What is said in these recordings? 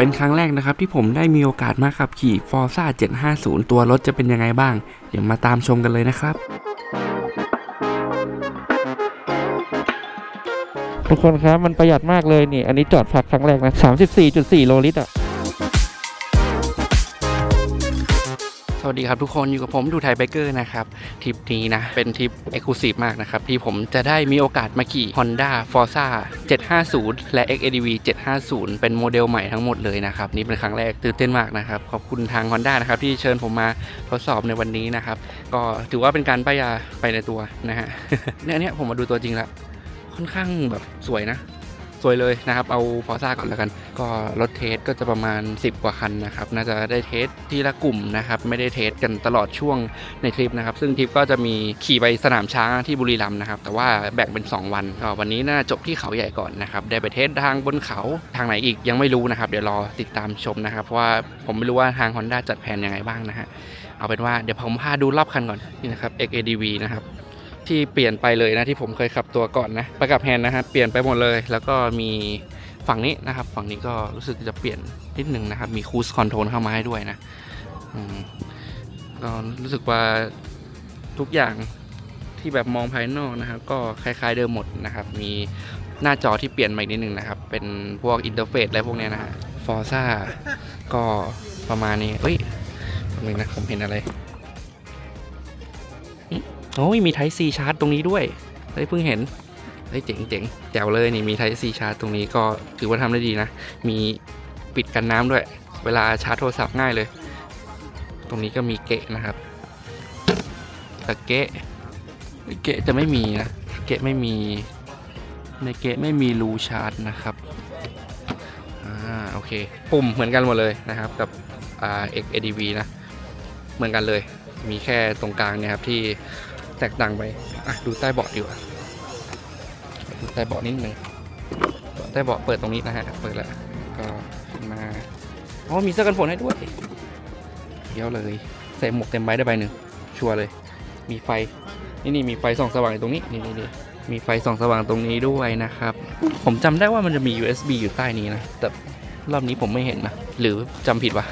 เป็นครั้งแรกนะครับที่ผมได้มีโอกาสมาขับขี่ Forza 750 ตัวรถจะเป็นยังไงบ้าง เดี๋ยวมาตามชมกันเลยนะครับ ทุกคนครับมันประหยัดมากเลยนี่ อันนี้จอดพักครั้งแรกนะ 34.4 โลลิตรอะ วัสดีครับทุกคนอยู่กับผมดูไทยไบเกอร์นะครับทริปนี้นะ เป็นทริปเอกลูซีฟมากนะครับ ที่ผมจะได้มีโอกาสมาขี่ Honda Forza 750 และ XADV 750 เป็นโมเดลใหม่ทั้งหมดเลยนะครับ นี่เป็นครั้งแรกตื่นเต้นมากนะครับ ขอบคุณทาง Honda นะครับที่เชิญผมมาทดสอบในวันนี้นะครับ ก็ถือว่าเป็นการป้ายยาไปในตัวนะฮะเนี่ยเนี่ยผมมาดูตัวจริงแล้วค่อนข้างแบบสวยนะ สวยเลยนะครับ เอาฟอร์ซ่าก่อนแล้วกัน ก็รถเทสก็จะประมาณ 10 กว่าคันนะครับ น่าจะได้เทสทีละกลุ่มนะครับ ไม่ได้เทสกันตลอดช่วงในทริปนะครับ ซึ่งทริปก็จะมีขี่ไปสนามช้างที่บุรีรัมย์นะครับ แต่ว่าแบ่งเป็น 2 วันก็วันนี้น่าจบที่เขาใหญ่ก่อนนะครับ ได้ไปเทสทางบนเขาทางไหนอีกยังไม่รู้นะครับ เดี๋ยวรอติดตามชมนะครับ เพราะว่าผมไม่รู้ว่าทาง Honda จัดแผนยังไงบ้างนะฮะ เอาเป็นว่าเดี๋ยวผมพาดูรอบคันก่อนนี่นะครับ XADV นะครับ ที่เปลี่ยนไปเลยนะที่ผมเคยขับตัวก่อนนะไปกับแฮนด์นะครับเปลี่ยนไปหมดเลย แล้วก็มีฝั่งนี้นะครับ ฝั่งนี้ก็รู้สึกจะเปลี่ยนนิดหนึ่งนะครับ มีคู e คอนโทรลเข้ามาให้ด้วยนะก็รู้สึกว่าทุกอย่างที่แบบมองภายนอกนะครับก็คล้ายๆเดิมหมดนะครับ มีหน้าจอที่เปลี่ยนใหม่นิดหนึ่งนะครับ เป็นพวกอินเทอร์เฟซอะไรพวกเนี้ยนะฮะฟอร์ซ่าก็ประมาณนี้เอ้ยนึงนะผมเห็นอะไร โอ้ยมีไทซีชาร์จตรงนี้ด้วยเฮ้ยเพิ่งเห็นเฮ้ยเจ๋งเจ๋งแจ๋วเลยนี่มีไทซีชาร์จตรงนี้ก็ถือว่าทำได้ดีนะ มีปิดกันน้ำด้วย เวลาชาร์จโทรศัพท์ง่ายเลย ตรงนี้ก็มีเกะนะครับแต่เกะเกะจะไม่มีนะเกะไม่มีในเกะไม่มีรูชาร์จนะครับอ่าโอเคปุ่มเหมือนกันหมดเลยนะครับกับอ่า XADV นะเหมือนกันเลยมีแค่ตรงกลางเนี่ยครับที่ แตกต่างไปอะดูใต้เบาะดีกว่าดูใต้เบาะนิดนึงใต้เบาะเปิดตรงนี้นะฮะเปิดแล้วก็ขึ้นมาอ๋อมีเสื้อกันฝนให้ด้วยเดี๋ยวเลยใส่หมวกเต็มใบได้ใบหนึ่งชัวร์เลย มีไฟนี่นี่มีไฟส่องสว่างอยู่ตรงนี้นี่นี่นี่มีไฟส่องสว่างตรงนี้ด้วยนะครับ ผมจำได้ว่ามันจะมี USB อยู่ใต้นี้นะแต่รอบนี้ผมไม่เห็นนะ หรือจำผิดวะ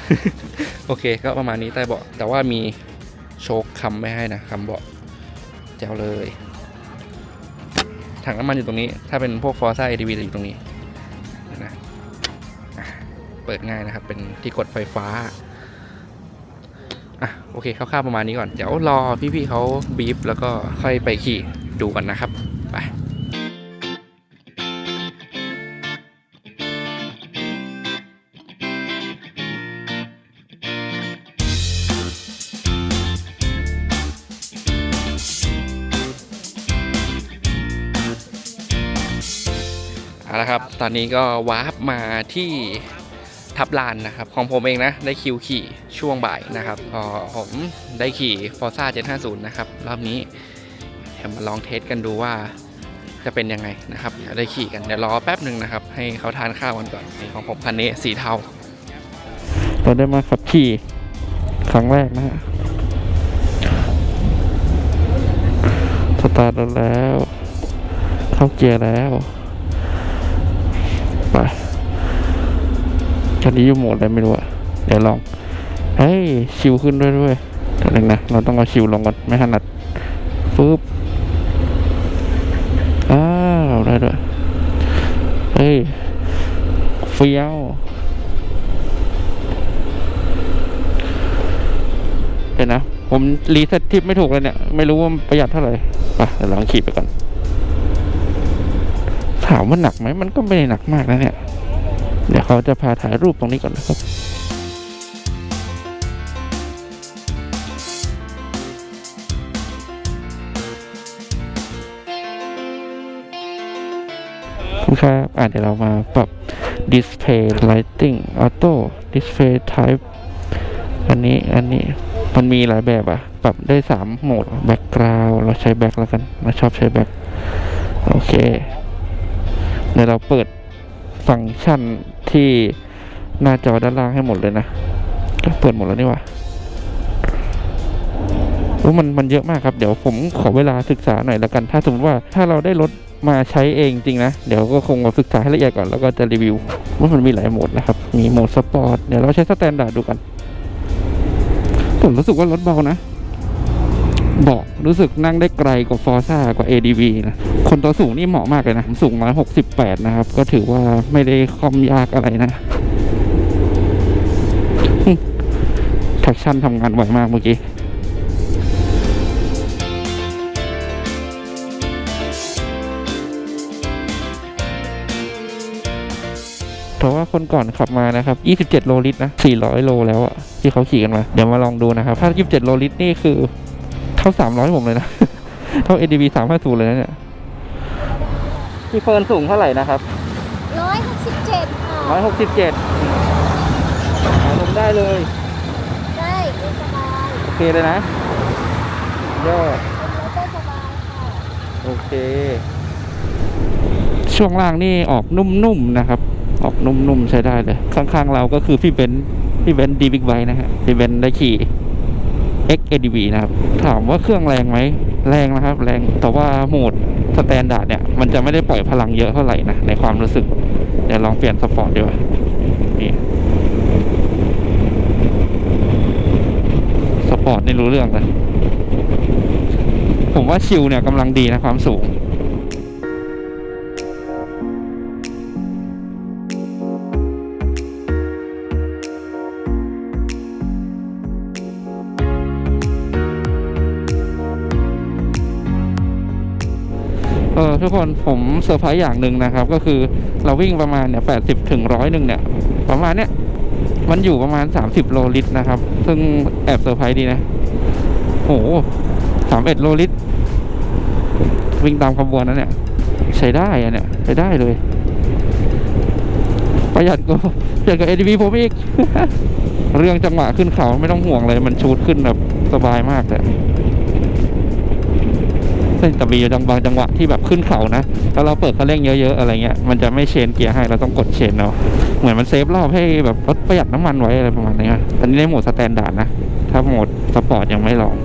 โอเค ก็ประมาณนี้ใต้เบาะแต่ว่ามีโชคคำไม่ให้นะคำเบาะ แจ๋วเลย ถังน้ำมันอยู่ตรงนี้ ถ้าเป็นพวกฟอร์ซ่า ADV จะอยู่ตรงนี้เห็นะอะเปิดง่ายนะครับ เป็นที่กดไฟฟ้าอะโอเคคร่าวๆประมาณนี้ก่อน เดี๋ยวรอพี่ๆเขาบีฟแล้วก็ค่อยไปขี่ดูกันนะครับ ไปเอาละครับ ตอนนี้ก็วาร์ปมาที่ทับลานนะครับ ของผมเองนะ ได้คิวขี่ช่วงบ่ายนะครับก็ผมได้ขี่ Forza 750 นะครับ รอบนี้เดี๋ยวมาลองเทสกันดูว่าจะเป็นยังไงนะครับเดี๋ยวได้ขี่กัน เดี๋ยวรอแป๊บหนึ่งนะครับ ให้เขาทานข้าวกันก่อนนี่ของผมคันนี้สีเทาเราได้มาขับขี่ครั้งแรกนะฮะสตาร์ทแล้ว เข้าเกียร์แล้ว ไปคันนี้อยู่โหมดอะไรไม่รู้อะเดี๋ยวลอง เฮ้ย ชิวขึ้นด้วยด้วยเดี๋ยวนึงนะ เราต้องเอาชิวลงก่อน ไม่ถนัดปึ๊บอ้าวได้ด้วย เฮ้ย เฟี้ยวเดี๋ยวนะ ผมรีเซ็ตทิปไม่ถูกเลยเนี่ย ไม่รู้ว่าประหยัดเท่าไหร่ไปเดี๋ยวลองขี่ไปก่อน ถามว่าหนักไหมมันก็ไม่ได้หนักมากนะเนี่ย เดี๋ยวเขาจะพาถ่ายรูปตรงนี้ก่อนนะครับคุณครับอ่าเดี๋ยวเรามาปรับ Display Lighting Auto Display Type อันนี้อันนี้มันมีหลายแบบอะปรับได้สามโหมดแบ็กกราวเราใช้แบ็กแล้วกันเราชอบใช้แบ็กโอเค เดี๋ยวเราเปิดฟังก์ชันที่หน้าจอด้านล่างให้หมดเลยนะเปิดหมดแล้วนี่ว่าโอ้มันมันเยอะมากครับ เดี๋ยวผมขอเวลาศึกษาหน่อยล้วกัน ถ้าสมมติว่าถ้าเราได้รถมาใช้เองจริงนะ เดี๋ยวก็คงมาศึกษาให้ละเอียดก่อนแล้วก็จะรีวิวว่ามันมีหลายโหมดนะครับ มีโหมดสปอร์ต เดี๋ยวเราใช้สแตนดาร์ดดูกัน ผมรู้สึกว่ารถเบานะ เบาะรู้สึกนั่งได้ไกลกว่าฟอร์ซ่ากว่า ADV นะ คนตัวสูงนี่เหมาะมากเลยนะผมสูง 168 นะครับ ก็ถือว่าไม่ได้คอมยากอะไรนะแท็กชั่นทำงานไวมากเมื่อกี้เพราะว่าคนก่อนขับมานะครับ 27 โลลิตรนะ 400 โลแล้วอะที่เขาขี่กันมา เดี๋ยวมาลองดูนะครับ ถ้า 27 โลลิตรนี่คือ เท่า300ผมเลยนะ เท่า ADV 350เลยนะเนี่ยพี่เฟิร์นสูงเท่าไหร่นะครับร้อยหกสิบเจ็ดค่ะ167ลงได้เลย ได้เดินสบาย โอเคเลยนะยอดเป็นรถได้สบายค่ะ โอเค ช่วงล่างนี่ออกนุ่มๆนะครับ ออกนุ่มๆใช้ได้เลย ข้างๆเราก็คือพี่เบนซ์พี่เบนซ์ดีบิ๊กไบนะฮะพี่เบนซ์ได้ขี่ XADV นะครับ ถามว่าเครื่องแรงไหมแรงนะครับ แรงแต่ว่าโหมดสแตนดาร์ดเนี่ย มันจะไม่ได้ปล่อยพลังเยอะเท่าไหร่นะในความรู้สึก เดี๋ยวลองเปลี่ยนสปอร์ตดีกว่านี่สปอร์ตนี่รู้เรื่องเลยผมว่าชิลเนี่ยกำลังดีนะความสูง ทุกคนผมเซอร์ไพรส์อย่างหนึ่งนะครับ ก็คือเราวิ่งประมาณเนี่ยแปดสิบถึงร้อยหนึ่งเนี่ย ประมาณเนี้ยมันอยู่ประมาณสามสิบโลลิตรนะครับ ซึ่งแอบเซอร์ไพรส์ดีนะโอ้สามเอ็ดโลลิตร วิ่งตามขบวนนั้นเนี่ย ใช้ได้อะเนี่ย ใช้ได้เลย ประหยัดก็ประหยัดกับ ADV ผมอีก เรื่องจังหวะขึ้นเขาไม่ต้องห่วงเลย มันชูดขึ้นแบบสบายมากเลย แต่มีบางจังหวะที่แบบขึ้นเขานะแล้วเราเปิดคันเร่งเยอะๆอะไรเงี้ยมันจะไม่เชนเกียร์ให้เราต้องกดเชนเอาเหมือนมันเซฟรอบให้แบบรถประหยัดน้ำมันไว้อะไรประมาณนี้อันนี้ในโหมดสแตนดาร์ดนะ ถ้าโหมดสปอร์ตยังไม่ลอง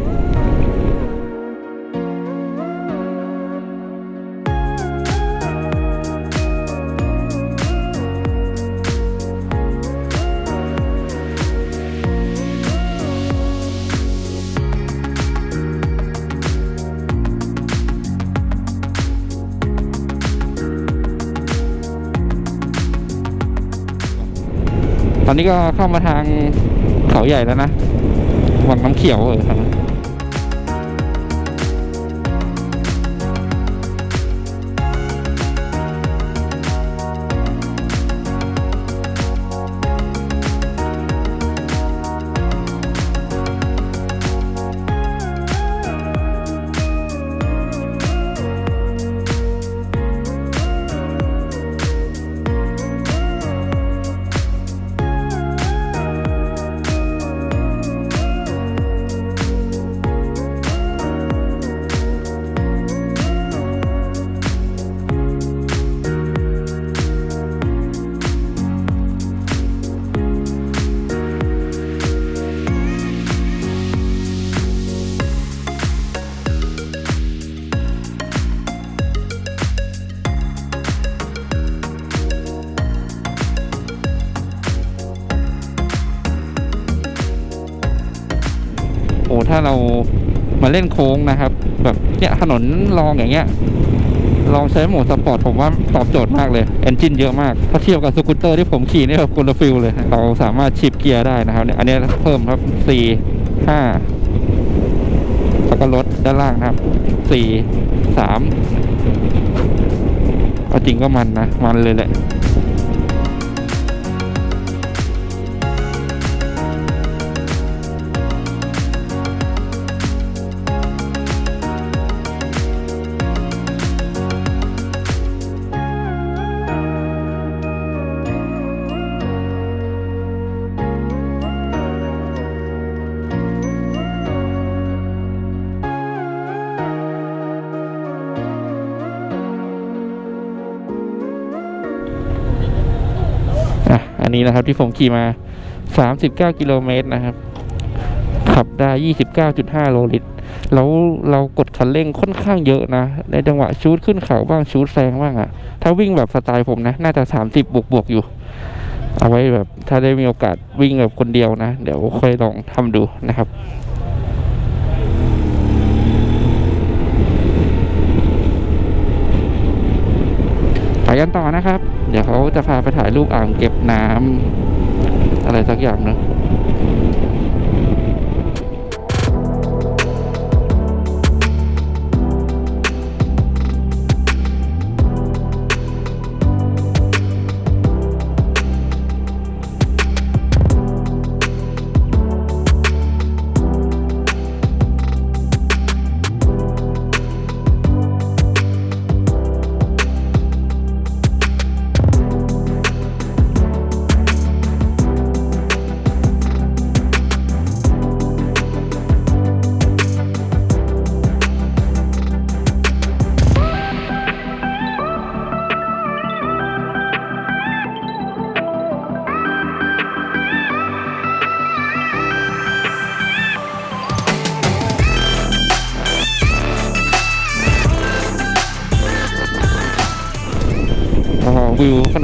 อนนี้ก็เข้ามาทางเขาใหญ่แล้วนะวังน้ำเขียวเออครับ ถ้าเรามาเล่นโค้งนะครับ แบบเนี่ยถนนรองอย่างเงี้ยลองใช้โหมดสปอร์ตผมว่าตอบโจทย์มากเลยเอนจินเยอะมากถ้าเทียบกับสกูตเตอร์ที่ผมขี่นี่แบบคนละฟิลเลย เราสามารถชิปเกียร์ได้นะครับเนี่ยอันนี้เพิ่มครับสี่ห้าแล้วก็ลดด้านล่างครับสี่สามเอาจริงก็มันนะ มันเลยแหละ นี้นะครับ ที่ผมขี่มา 39 กิโลเมตรนะครับ ขับได้ 29.5 โลลิตร แล้วเรากดคันเร่งค่อนข้างเยอะนะ ในจังหวะชูดขึ้นเขาบ้างชูดแซงบ้างอะถ้าวิ่งแบบสไตล์ผมนะ น่าจะสามสิบบวกบวกอยู่ เอาไว้แบบถ้าได้มีโอกาสวิ่งแบบคนเดียวนะ เดี๋ยวค่อยลองทำดูนะครับไปกันต่อนะครับ เดี๋ยวเขาจะพาไปถ่ายรูปอ่างเก็บน้ำอะไรสักอย่างนึง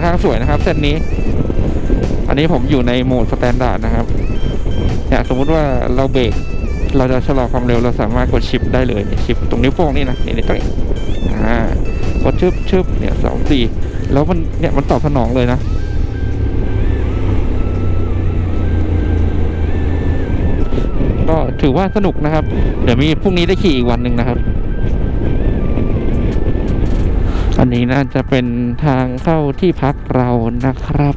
างสวยนะครับเส้นนี้ อันนี้ผมอยู่ในโหมดสแตนดาร์ดนะครับเนี่ยสมมุติว่าเราเบรกเราจะชะลอความเร็วเราสามารถกดชิปได้เลยชิปตรงนิ้วโป้งนี่นะนี่นี่ตรงนี้อ่ากดชึบชึบเนี่ยสองสี่แล้วมันเนี่ยมันตอบสนองเลยนะก็ถือว่าสนุกนะครับ เดี๋ยวมีพรุ่งนี้ได้ขี่อีกวันหนึ่งนะครับ อันนี้น่าจะเป็นทางเข้าที่พักเรานะครับ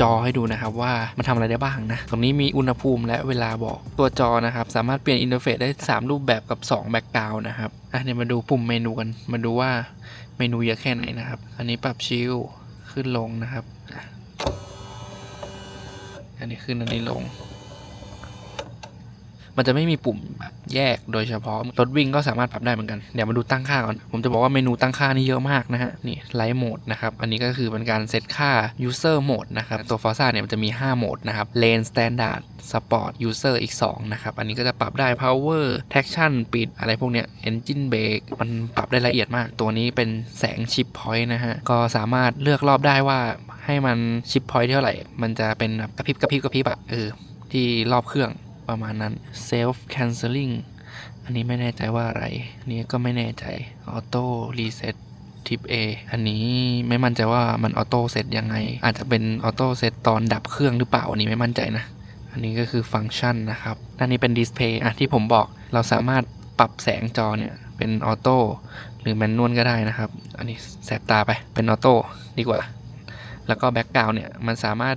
จอให้ดูนะครับว่ามันทำอะไรได้บ้างนะ ตรงนี้มีอุณหภูมิและเวลาบอกตัวจอนะครับ สามารถเปลี่ยนอินเทอร์เฟซได้ 3 รูปแบบกับ 2 แบ็กกราวน์นะครับอะเดี๋ยวมาดูปุ่มเมนูกันมาดูว่าเมนูเยอะแค่ไหนนะครับ อันนี้ปรับชิลขึ้นลงนะครับ อันนี้ขึ้นอันนี้ลง มันจะไม่มีปุ่มแบบแยกโดยเฉพาะรถวิ่งก็สามารถปรับได้เหมือนกันเดี๋ยวมาดูตั้งค่าก่อน ผมจะบอกว่าเมนูตั้งค่านี่เยอะมากนะฮะนี่ไลท์โหมดนะครับอันนี้ก็คือเป็นการเซตค่า user mode นะครับตัว Forza เนี่ยมันจะมี 5 โหมดนะครับ lane standard sport user อีก 2 นะครับ อันนี้ก็จะปรับได้ power traction ปิดอะไรพวกเนี้ย engine brake มันปรับได้ละเอียดมาก ตัวนี้เป็นแสงชิป point นะฮะ ก็สามารถเลือกรอบได้ว่าให้มันชิป point เท่าไหร่ มันจะเป็นกระพริบกระพริบกระพริบอะเออที่รอบเครื่อง ประมาณนั้น self canceling อันนี้ไม่แน่ใจว่าอะไร อันนี้ก็ไม่แน่ใจ auto reset ทิป A อันนี้ไม่มั่นใจว่ามันออโต้เซตยังไง อาจจะเป็นออโต้เซตตอนดับเครื่องหรือเปล่า อันนี้ไม่มั่นใจนะ อันนี้ก็คือฟังก์ชันนะครับด้านนี้เป็นดิสเพย์อะที่ผมบอกเราสามารถปรับแสงจอเนี่ย เป็นออโต้หรือแมนนวลก็ได้นะครับ อันนี้แสบตาไปเป็นออโต้ดีกว่า แล้วก็แบ็กกราวน์เนี่ย มันสามารถ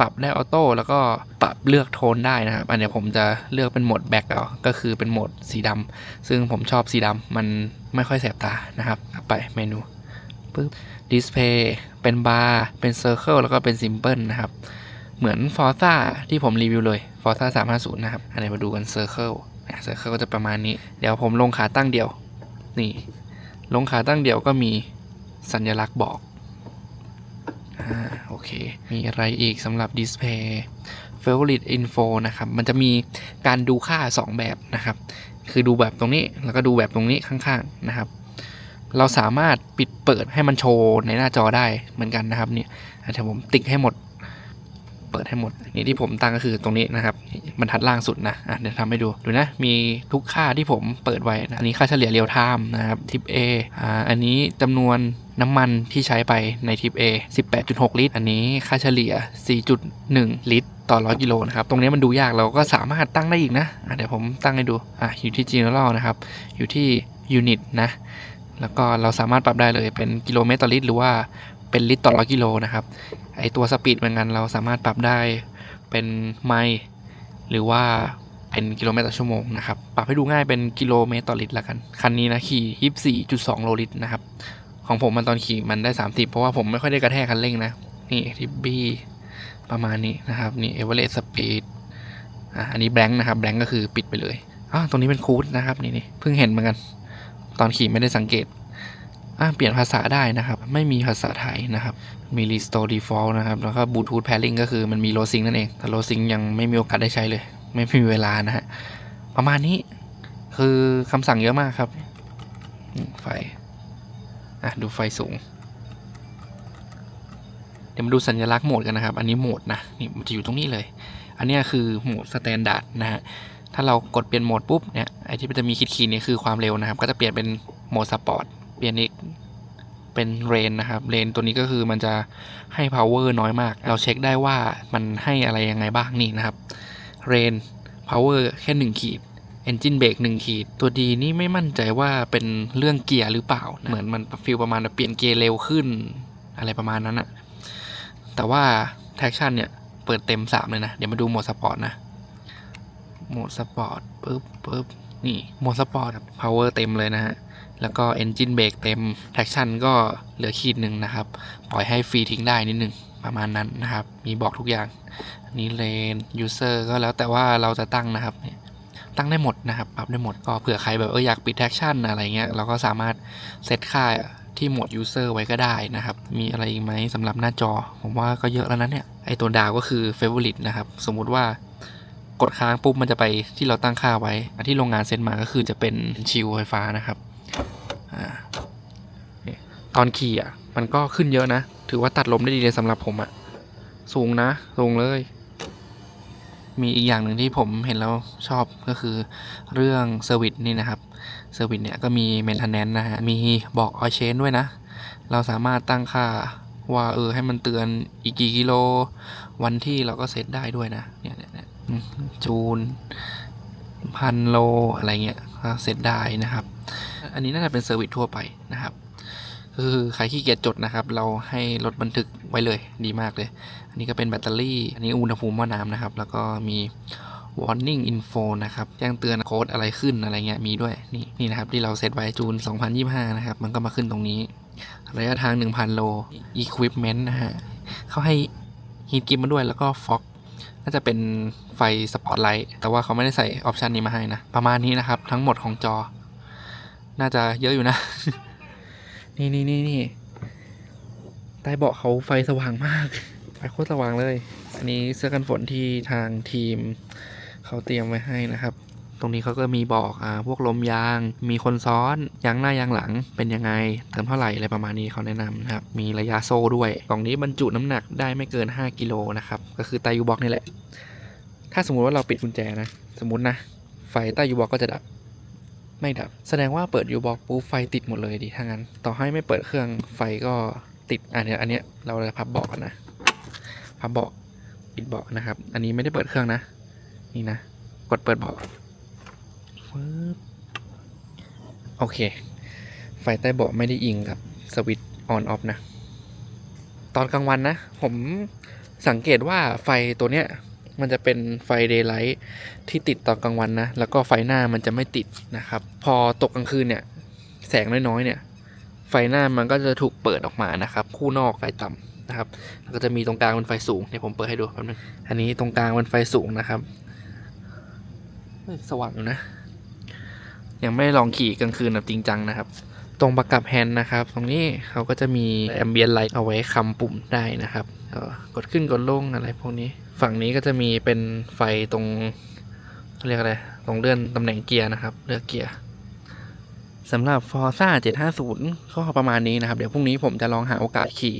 ปรับได้ออโต้แล้วก็ปรับเลือกโทนได้นะครับ อันนี้ผมจะเลือกเป็นโหมดแบ็กเอาก็คือเป็นโหมดสีดำซึ่งผมชอบสีดำมันไม่ค่อยแสบตานะครับ ไปเมนูปึ๊บดิสเพย์เป็นบาร์เป็นเซอร์เคิลแล้วก็เป็นซิมเพิลนะครับ เหมือน Forza ที่ผมรีวิวเลย Forza 350นะครับ อันนี้มาดูกัน Circle นะ Circle ก็จะประมาณนี้ เดี๋ยวผมลงขาตั้งเดียว นี่ ลงขาตั้งเดียวก็มีสัญลักษณ์บอก อ่าโอเค มีอะไรอีกสำหรับ Display Favorite Info นะครับ มันจะมีการดูค่า 2 แบบนะครับ คือดูแบบตรงนี้แล้วก็ดูแบบตรงนี้ข้างๆนะครับ เราสามารถปิดเปิดให้มันโชว์ในหน้าจอได้เหมือนกันนะครับเนี่ยเดี๋ยวผมติ๊กให้หมด เปิดให้หมด นี่ที่ผมตั้งก็คือตรงนี้นะครับบรรทัดล่างสุดนะอะเดี๋ยวทำให้ดูดูนะมีทุกค่าที่ผมเปิดไว้นะอันนี้ค่าเฉลี่ยเรียลไทม์นะครับทิป A อ่าอันนี้จำนวนน้ำมันที่ใช้ไปในทิป A 18.6 ลิตร อันนี้ค่าเฉลี่ย 4.1 ลิตรต่อ 100 กิโลนะครับ ตรงนี้มันดูยากเราก็สามารถตั้งได้อีกนะะเดี๋ยวผมตั้งให้ดู อะ อยู่ที่ general นะครับ อยู่ที่ unit นะ แล้วก็เราสามารถปรับได้เลยเป็นกิโลเมตรต่อลิตร หรือว่า เป็นลิตรต่อร้อยกิโลนะครับไอตัวสปีดเหมือนกันเราสามารถปรับได้เป็นไมล์หรือว่าเป็นกิโลเมตรต่อชั่วโมงนะครับ ปรับให้ดูง่ายเป็นกิโลเมตรต่อลิตรละกัน คันนี้นะขี่ 24.2 โลลิตรนะครับ ของผมมันตอนขี่มันได้ 30 เพราะว่าผมไม่ค่อยได้กระแทกคันเร่งนะ นี่ทิบบี้ประมาณนี้นะครับ นี่เอเวอเรสต์สปีดอะอันนี้แบงค์นะครับ แบงค์ก็คือปิดไปเลยอะตรงนี้เป็นคูดนะครับ นี่นี่เพิ่งเห็นเหมือนกัน ตอนขี่ไม่ได้สังเกต อะเปลี่ยนภาษาได้นะครับ ไม่มีภาษาไทยนะครับ มี restore default นะครับ แล้วก็ bluetooth pairing ก็คือมันมี low sync นั่นเอง แต่ low sync ยังไม่มีโอกาสได้ใช้เลย ไม่มีเวลานะฮะ ประมาณนี้คือคำสั่งเยอะมากครับ ไฟ อะ ดูไฟสูง เดี๋ยวมาดูสัญลักษณ์โหมดกันนะครับ อันนี้โหมดนะ นี่มันจะอยู่ตรงนี้เลย อันนี้คือโหมดสแตนดาร์ดนะฮะถ้าเรากดเปลี่ยนโหมดปุ๊บเนี่ยไอที่มันจะมีขีดๆเนี่ยคือความเร็วนะครับ ก็จะเปลี่ยนเป็นโหมดสปอร์ต เปลี่ยนอีกเป็นเรนนะครับเรนตัวนี้ก็คือมันจะให้ power น้อยมาก เราเช็คได้ว่ามันให้อะไรยังไงบ้างนี่นะครับเรน power แค่หนึ่งขีด engine brake หนึ่งขีด ตัวดีนี่ไม่มั่นใจว่าเป็นเรื่องเกียร์หรือเปล่านะเหมือนมันฟีลประมาณเปลี่ยนเกียร์เร็วขึ้น อะไรประมาณนั้นอะแต่ว่า traction เนี่ย เปิดเต็ม 3 เลยนะ เดี๋ยวมาดูโหมดสปอร์ตนะโหมดสปอร์ตปึ๊บปึ๊บนี่โหมดสปอร์ต power เต็มเลยนะฮะ แล้วก็ engine brake เต็ม traction ก็เหลือขีดหนึ่งนะครับ ปล่อยให้ฟรีทิ้งได้นิดหนึ่งประมาณนั้นนะครับ มีบอกทุกอย่างนี้เลน user ก็แล้วแต่ว่าเราจะตั้งนะครับเนี่ยตั้งได้หมดนะครับ ปรับได้หมด ก็เผื่อใครแบบเอออยากปิด traction อะไรเงี้ย เราก็สามารถเซตค่าที่หมด user ไว้ก็ได้นะครับ มีอะไรอีกไหมสำหรับหน้าจอ ผมว่าก็เยอะแล้วนะเนี่ย ไอตัวดาวก็คือ favorite นะครับ สมมุติว่ากดค้างปุ๊บมันจะไปที่เราตั้งค่าไว้ ที่โรงงานเซ็นมาก็คือจะเป็นชิลไฟฟ้านะครับ ตอนขี่อะ มันก็ขึ้นเยอะนะ ถือว่าตัดลมได้ดีเลยสำหรับผมอะ สูงนะ สูงเลย มีอีกอย่างหนึ่งที่ผมเห็นแล้วชอบก็คือเรื่องเซอร์วิสนี่นะครับ เซอร์วิสเนี่ยก็มีเมนเทนแนนนะฮะ มีบอกออยเชนด้วยนะ เราสามารถตั้งค่าว่าเออให้มันเตือนอีกกี่กิโล วันที่เราก็เซตได้ด้วยนะ เนี่ยเนี่ยจูนพันโลอะไรเงี้ยก็เซตได้นะครับ อันนี้น่าจะเป็นเซอร์วิสทั่วไปนะครับคือใครขี้เกียจจดนะครับ เราให้รถบันทึกไว้เลยดีมากเลย อันนี้ก็เป็นแบตเตอรี่ อันนี้อุณหภูมิหม้อน้ำนะครับ แล้วก็มี warning info นะครับ แจ้งเตือนโค้ดอะไรขึ้นอะไรเงี้ยมีด้วยนี่นี่นะครับ ที่เราเซตไว้จูน 2025 นะครับ มันก็มาขึ้นตรงนี้ ระยะทาง 1,000 โล equipment นะฮะเขาให้ฮีทกิฟมาด้วยแล้วก็ฟ็อกน่าจะเป็นไฟสปอตไลท์แต่ว่าเขาไม่ได้ใส่ออปชันนี้มาให้นะ ประมาณนี้นะครับ ทั้งหมดของจอ น่าจะเยอะอยู่นะ นี่นี่นี่นี่ใต้เบาะเขาไฟสว่างมาก ไฟโคตรสว่างเลย อันนี้เสื้อกันฝนที่ทางทีมเขาเตรียมไว้ให้นะครับ ตรงนี้เขาก็มีบอกอ่าพวกลมยาง มีคนซ้อนยางหน้ายางหลังเป็นยังไงเติมเท่าไหร่อะไรประมาณนี้เขาแนะนำนะครับ มีระยะโซ่ด้วย กล่องนี้บรรจุน้ำหนักได้ไม่เกิน 5กิโลนะครับ ก็คือไตยูบ็อกนี่แหละ ถ้าสมมุติว่าเราปิดกุญแจนะ สมมตินะ ไฟใต้ยูบ็อกก็จะดับ ไม่ดับ แสดงว่าเปิดยูบ็อกปุ๊บไฟติดหมดเลยดิถ้างั้น ต่อให้ไม่เปิดเครื่องไฟก็ติดอันเนี้ยอันนี้เราจะพับเบาะนะ พับเบาะปิดเบาะนะครับ อันนี้ไม่ได้เปิดเครื่องนะ นี่นะ กดเปิดเบาะโอเค ไฟใต้เบาะไม่ได้อิงกับสวิตช์ออนออฟนะ ตอนกลางวันนะ ผมสังเกตว่าไฟตัวเนี้ย มันจะเป็นไฟเดย์ไลท์ที่ติดตอนกลางวันนะ แล้วก็ไฟหน้ามันจะไม่ติดนะครับ พอตกกลางคืนเนี่ย แสงน้อยๆเนี่ย ไฟหน้ามันก็จะถูกเปิดออกมานะครับ คู่นอกไฟต่ำนะครับ แล้วก็จะมีตรงกลางเป็นไฟสูงเดี๋ยวผมเปิดให้ดูแป๊บนึง อันนี้ตรงกลางเป็นไฟสูงนะครับ สว่างอยู่นะ ยังไม่ลองขี่กลางคืนแบบจริงจังนะครับตรงประกับแฮนด์นะครับ ตรงนี้เขาก็จะมีแอมเบียนไลท์เอาไว้คำปุ่มได้นะครับกดขึ้นกดลงอะไรพวกนี้ ฝั่งนี้ก็จะมีเป็นไฟตรงเรียกอะไร ตรงเลื่อนตำแหน่งเกียร์นะครับ เลือกเกียร์สำหรับ Forza 750 ก็ประมาณนี้นะครับ เดี๋ยวพรุ่งนี้ผมจะลองหาโอกาสขี่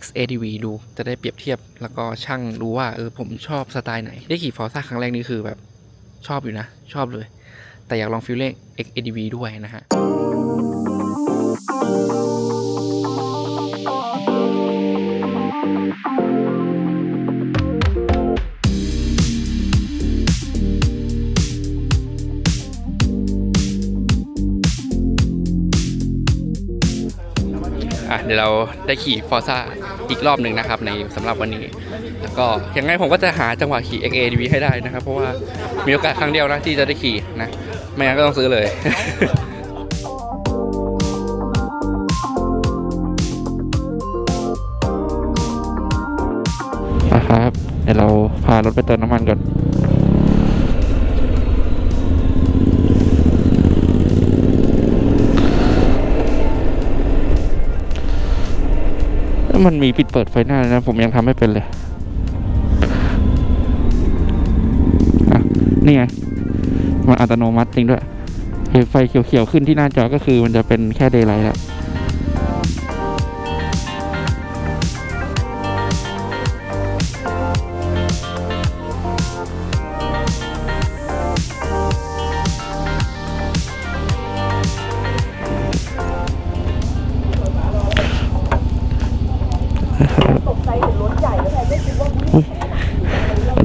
XADV ดูจะได้เปรียบเทียบ แล้วก็ช่างดูว่าเออผมชอบสไตล์ไหน ได้ขี่ Forza ครั้งแรกนี่คือแบบชอบอยู่นะ ชอบเลย แต่อยากลองฟิลเล่ XADV ด้วยนะฮะ่ะเดี๋ยวเราได้ขี่ฟอร์ซ่าอีกรอบหนึ่งนะครับในสำหรับวันนี้ แล้วก็ยังไงผมก็จะหาจังหวะขี่ XADV ให้ได้นะครับ เพราะว่ามีโอกาสครั้งเดียวนะที่จะได้ขี่นะ ไม่งั้นก็ต้องซื้อเลยนะครับเดี๋ยวเราพารถไปเติมน้ำมันก่อน มันมีปิดเปิดไฟหน้านะผมยังทำไม่เป็นเลยนี่ไง มันอัตโนมัติจริงด้วยเห็นไฟเขียวๆขึ้นที่หน้าจอก็คือมันจะเป็นแค่เดย์ไลท์แล้ว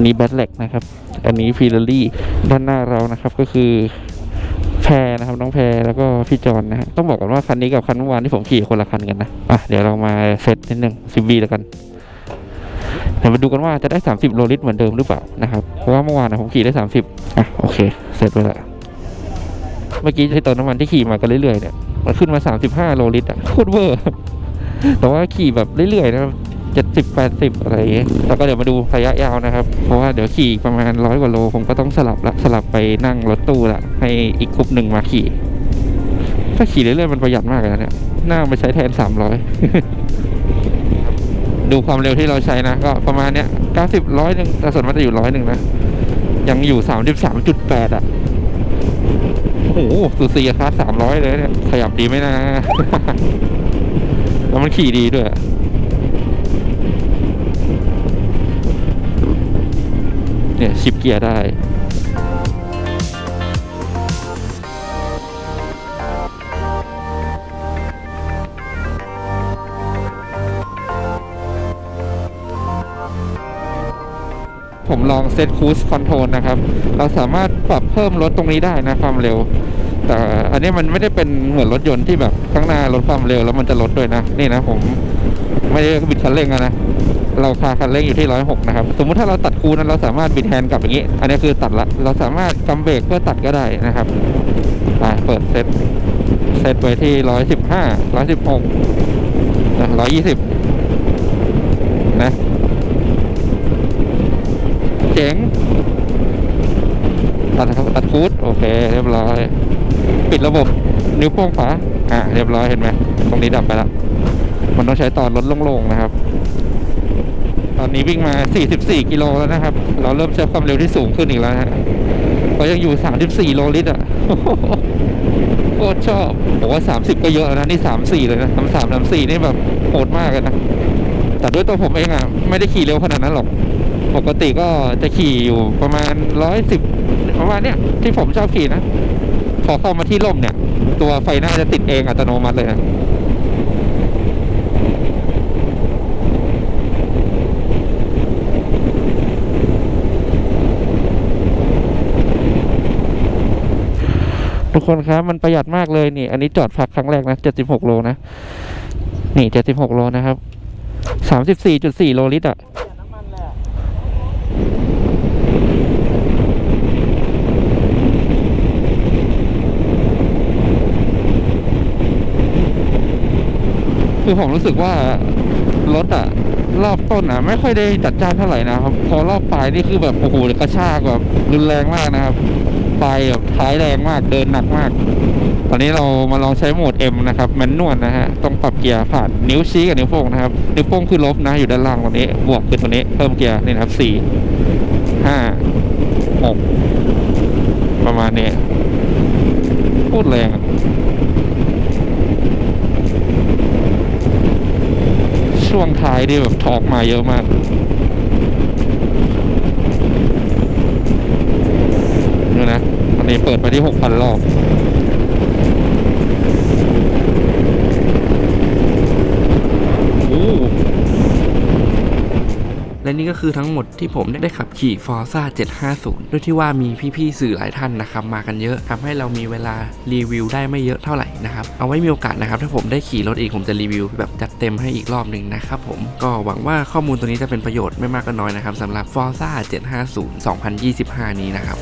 นี้แบทแลกนะครับ อันนี้ฟีลลี่ด้านหน้าเรานะครับก็คือแพรนะครับน้องแพรแล้วก็พี่จอนนะฮะต้องบอกกันว่าคันนี้กับคันเมื่อวานที่ผมขี่คนละคันกันนะอะเดี๋ยวเรามาเซตนิดนึงซิบีแล้วกันเดี๋ยวมาดูกันว่าจะได้ 30 โลลิตรเหมือนเดิมหรือเปล่านะครับเพราะว่าเมื่อวานนะผมขี่ได้ 30อะโอเคเสร็จไปล้วเมื่อกี้ที่เติมน้ำมันที่ขี่มากันเรื่อยๆเนี่ยมันขึ้นมา 35 โลลิตรอะโคตรเวอร์แต่ว่าขี่แบบเรื่อยๆนะครับ เจ็ดสิบแปดสิบอะไรอย่างเงี้ยแล้วก็เดี๋ยวมาดูระยะยาวนะครับ เพราะว่าเดี๋ยวขี่ประมาณร้อยกว่าโลผมก็ต้องสลับละสลับไปนั่งรถตู้ละให้อีกกลุ่มหนึ่งมาขี่ ถ้าขี่เรื่อยๆมันประหยัดมากเลยนะเนี่ยน้ามาใช้แทนสามร้อยดูความเร็วที่เราใช้นะ ก็ประมาณเนี้ยเก้าสิบร้อยหนึ่งแต่ส่วนมากจะอยู่ร้อยหนึ่งนะ ยังอยู่สามสิบสามจุดแปดอะโอ้โหสูสีกับคาสามร้อยเลยเนี่ยขยับดีไหมนะ แล้วมันขี่ดีด้วย เนี่ยชิปเกียร์ได้ผมลองเซตคูสคอนโทรลนะครับ เราสามารถปรับเพิ่มรถตรงนี้ได้นะความเร็ว แต่อันนี้มันไม่ได้เป็นเหมือนรถยนต์ที่แบบข้างหน้าลดความเร็วแล้วมันจะลดด้วยนะ นี่นะผมไม่ได้บิดคันเร่งนะ เราคาคันเร่งอยู่ที่ร้อยหกนะครับ สมมุติถ้าเราตัดคูนั้นเราสามารถบิดแฮนด์กลับอย่างนี้ อันนี้คือตัดละ เราสามารถกำเบรกเพื่อตัดก็ได้นะครับไปเปิดเซตเซตไว้ที่ร้อยสิบห้าร้อยสิบหกร้อยยี่สิบนะเจ๋งตัดครับตัดคูดโอเค เรียบร้อย ปิดระบบ นิ้วโป้งขวาอะเรียบร้อยเห็นไหมตรงนี้ดับไปแล้วมันต้องใช้ตอนรถโล่งๆนะครับ ตอนนี้วิ่งมา 44 กิโลแล้วนะครับ เราเริ่มใช้ความเร็วที่สูงขึ้นอีกแล้วนะฮะก็ยังอยู่ 34 โลลิตรอะโคตรชอบผมว่า 30 ก็เยอะแล้วนะนี่ 34 เลยนะทำสามทำสี่นี่แบบโหดมากเลยนะ แต่ด้วยตัวผมเองอะ ไม่ได้ขี่เร็วขนาดนั้นหรอก ปกติก็จะขี่อยู่ประมาณ 110 ประมาณเนี้ยที่ผมชอบขี่นะ พอเข้ามาที่ร่มเนี่ย ตัวไฟหน้าจะติดเองอัตโนมัติเลยนะ ทุกคนครับมันประหยัดมากเลยนี่ อันนี้จอดพักครั้งแรกนะ76โลนะ นี่76โลนะครับ34.4โลลิตรอะคือผมรู้สึกว่ารถอะรอบต้นอะไม่ค่อยได้จัดจ้านเท่าไหร่นะครับ พอรอบปลายนี่คือแบบโอ้โหกระชากแบบรุนแรงมากนะครับ ปลายแบบท้ายแรงมากเดินหนักมาก ตอนนี้เรามาลองใช้โหมด M นะครับแมนนวลนะฮะต้องปรับเกียร์ผ่านนิ้วชี้กับนิ้วโป้งนะครับนิ้วโป้งคือลบนะอยู่ด้านล่างตรงนี้ บวกคือตัวนี้เพิ่มเกียร์นี่นะครับสี่ห้าหกประมาณนี้โคตรแรงช่วงท้ายที่แบบทอกมาเยอะมาก นี่นะ อันนี้ เปิดไปที่หกพันรอบโอ้และนี่ก็คือทั้งหมดที่ผมได้ขับขี่ Forza 750 ด้วยที่ว่ามีพี่ๆสื่อหลายท่านนะครับ มากันเยอะทำให้เรามีเวลารีวิวได้ไม่เยอะเท่าไหร่นะครับ เอาไว้มีโอกาสนะครับ ถ้าผมได้ขี่รถอีกผมจะรีวิวแบบจัดเต็มให้อีกรอบหนึ่งนะครับผมก็หวังว่าข้อมูลตัวนี้จะเป็นประโยชน์ไม่มากก็น้อยนะครับสำหรับ Forza 750 2025 นี้นะครับ